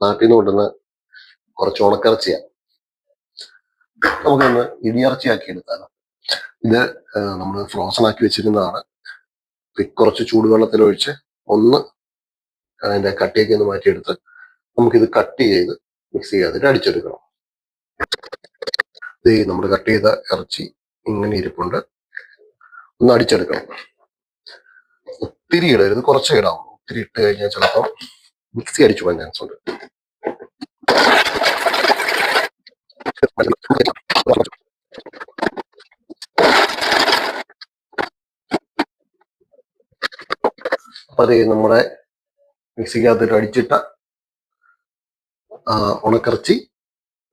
നാട്ടിൽ നിന്ന് കൊണ്ടുവന്ന കുറച്ച് ഉണക്കിറച്ചിയാണ് നമുക്കൊന്ന് ഇടിയിറച്ചിയാക്കി എടുത്താലോ ഇത് നമ്മൾ ഫ്രോസൺ ആക്കി വെച്ചിരുന്നതാണ്. കുറച്ച് ചൂടുവെള്ളത്തിൽ ഒഴിച്ച് ഒന്ന് അതിന്റെ കട്ടിയൊക്കെ ഒന്ന് മാറ്റിയെടുത്ത് നമുക്കിത് കട്ട് ചെയ്ത് മിക്സ് ചെയ്യാതിട്ട് അടിച്ചെടുക്കണം. ഇത് നമ്മൾ കട്ട് ചെയ്ത ഇറച്ചി ഇങ്ങനെ ഇരിപ്പുണ്ട്. ഒന്ന് അടിച്ചെടുക്കണം. ഒത്തിരി ഇടരുത് കുറച്ച് ഇടാവും ഒത്തിരി ഇട്ട് കഴിഞ്ഞാൽ ചിലപ്പോൾ മിക്സി അടിച്ചു പോകാൻ ചാൻസ് ഉണ്ട് അത് നമ്മുടെ മിക്സിക്കകത്തിട്ട് അടിച്ചിട്ട ഉണക്കിറച്ചി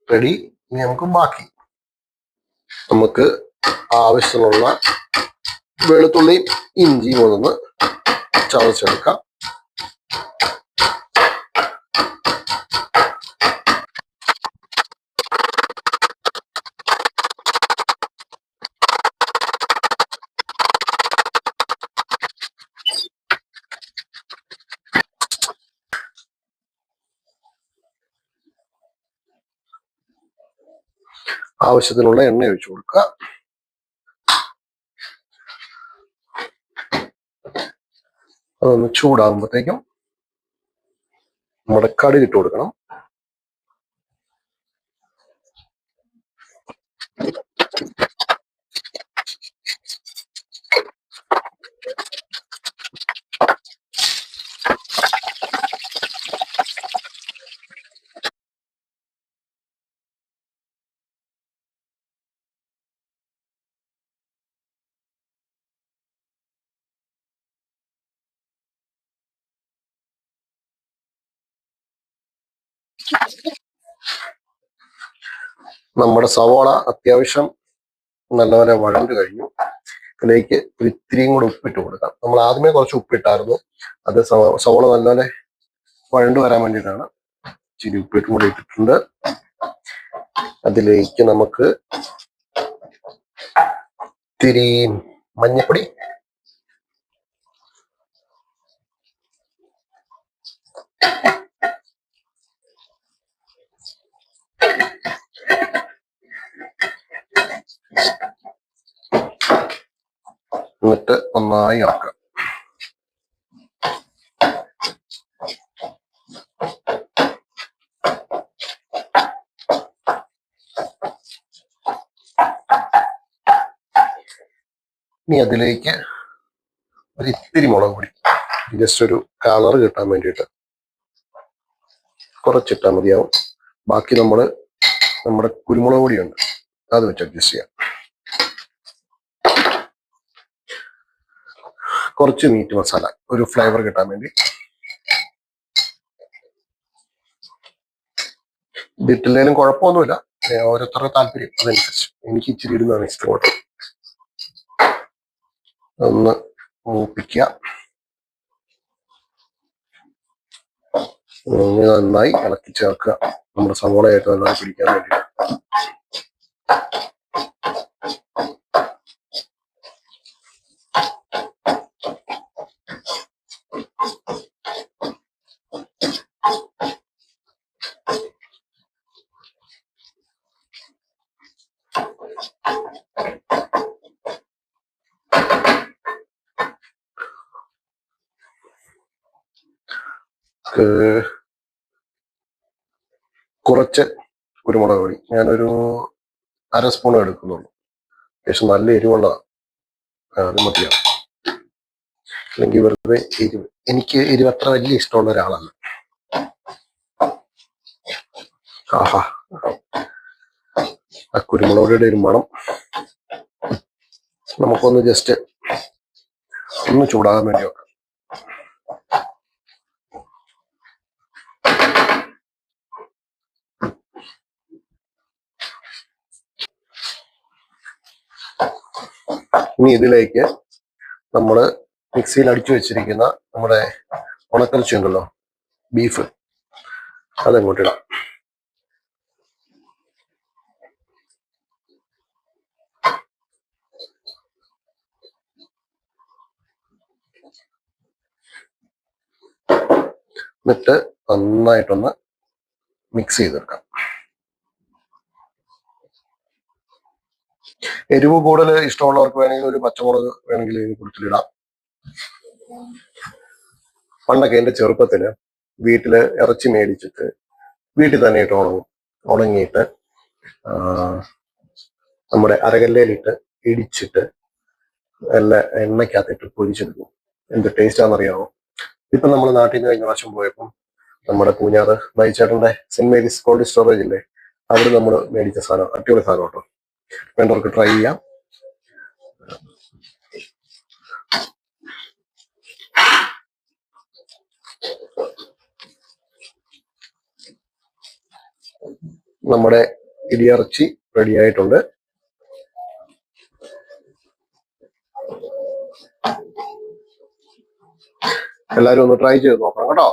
റെഡി ഇനി നമുക്ക് ബാക്കി. നമുക്ക് ആവശ്യമുള്ള വെളുത്തുള്ളിയും ഇഞ്ചിയും ഒന്ന് ചതച്ചെടുക്കാം. ആവശ്യത്തിനുള്ള എണ്ണ ഒഴിച്ചു കൊടുക്കുക. അതൊന്ന് ചൂടാകുമ്പോഴത്തേക്കും നമ്മുടെ കടുക് ഇട്ട് കൊടുക്കണം. നമ്മുടെ സവോള അത്യാവശ്യം നല്ലപോലെ വഴണ്ട് കഴിഞ്ഞു. ഇതിലേക്ക് ഇത്തിരിയും കൂടെ ഉപ്പിട്ട് കൊടുക്കാം. നമ്മൾ ആദ്യമേ കുറച്ച് ഉപ്പിട്ടായിരുന്നു. അത് സവോള നല്ലപോലെ വഴണ്ട് വരാൻ വേണ്ടിയിട്ടാണ്. ഇച്ചിരി ഉപ്പിട്ടും കൂടെ ഇട്ടിട്ടുണ്ട്. അതിലേക്ക് നമുക്ക് ഇത്തിരി മഞ്ഞപ്പൊടി എന്നിട്ട് ഒന്നായി ഇളക്കുക. ഇനി അതിലേക്ക് ഒരു ഇത്തിരി മുളക് പൊടി ജസ്റ്റ് ഒരു കളർ കിട്ടാൻ വേണ്ടിയിട്ട് കുറച്ചിട്ടാൽ മതിയാവും. ബാക്കി നമ്മൾ നമ്മുടെ കുരുമുളക് പൊടിയുണ്ട് അത് വെച്ച് അഡ്ജസ്റ്റ് ചെയ്യാം. കുറച്ച് മീറ്റ് മസാല ഒരു ഫ്ലേവർ കിട്ടാൻ വേണ്ടി. ഇതിട്ടില്ലേലും കുഴപ്പമൊന്നുമില്ല. ഓരോരുത്തരുടെ താല്പര്യം അതനുസരിച്ച്. എനിക്ക് ഇച്ചിരി ഇടുന്നതാണ് ഇഷ്ടം കേട്ടോ. ഒന്ന് മൂപ്പിക്കുക നന്നായി ഇളക്കി ചേർക്കുക. നമ്മുടെ സവോളയായിട്ട് നന്നായി പിടിക്കാൻ വേണ്ടി കുറച്ച് കുരുമുളക് പൊടി. ഞാനൊരു അര സ്പൂൺ എടുക്കുന്നുള്ളൂ. അത്യാവശ്യം നല്ല എരിവുള്ളതാണ് അത് മതിയാണ് അല്ലെങ്കിൽ വെറുതെ എരിവ്. എനിക്ക് എരിവ് അത്ര വലിയ ഇഷ്ടമുള്ള ഒരാളല്ല. ആഹാ. ആ കുരുമുളക് പൊടിയുടെ ഒരു മണം. നമുക്കൊന്ന് ജസ്റ്റ് ഒന്ന് ചൂടാകാൻ വേണ്ടി വെക്കാം ഇനി ഇതിലേക്ക് നമ്മൾ മിക്സിയിൽ അടിച്ചു വെച്ചിരിക്കുന്ന നമ്മുടെ ഉണക്കറിച്ചി ഉണ്ടല്ലോ ബീഫ്. അതങ്ങോട്ട് ഇടാം. എന്നിട്ട് നന്നായിട്ടൊന്ന് മിക്സ് ചെയ്തെടുക്കാം. എരിവ് കൂടുതൽ ഇഷ്ടമുള്ളവർക്ക് വേണമെങ്കിൽ ഒരു പച്ചമുളക് വേണമെങ്കിൽ ഇതിന് കൂടുതലിടാം പണ്ടൊക്കെ എന്റെ ചെറുപ്പത്തിൽ വീട്ടിൽ ഇറച്ചി മേടിച്ചിട്ട് വീട്ടിൽ തന്നെ ഇട്ട് ഉണങ്ങും. ഉണങ്ങിയിട്ട് നമ്മുടെ അരകല്ലയിലിട്ട് ഇടിച്ചിട്ട് നല്ല എണ്ണയ്ക്കകത്തിട്ട് പൊരിച്ചെടുക്കും. എന്ത് ടേസ്റ്റാണെന്നറിയാമോ ഇപ്പം നമ്മൾ നാട്ടിൽ നിന്ന് കഴിഞ്ഞ പ്രാവശ്യം പോയപ്പം നമ്മുടെ പൂഞ്ഞാറ് ബൈച്ചേട്ടന്റെ സെന്റ് മേരീസ് കോൾഡ് സ്റ്റോറേജ് ഇല്ലേ? അവിടെ നമ്മൾ മേടിച്ച സാധനം അടിപൊളി സാധനം കേട്ടോ. വേണ്ടവർക്ക് ട്രൈ ചെയ്യാം. നമ്മുടെ ഇടിയിറച്ചി റെഡി ആയിട്ടുണ്ട്. എല്ലാവരും ഒന്ന് ട്രൈ ചെയ്ത് നോക്കണം കേട്ടോ.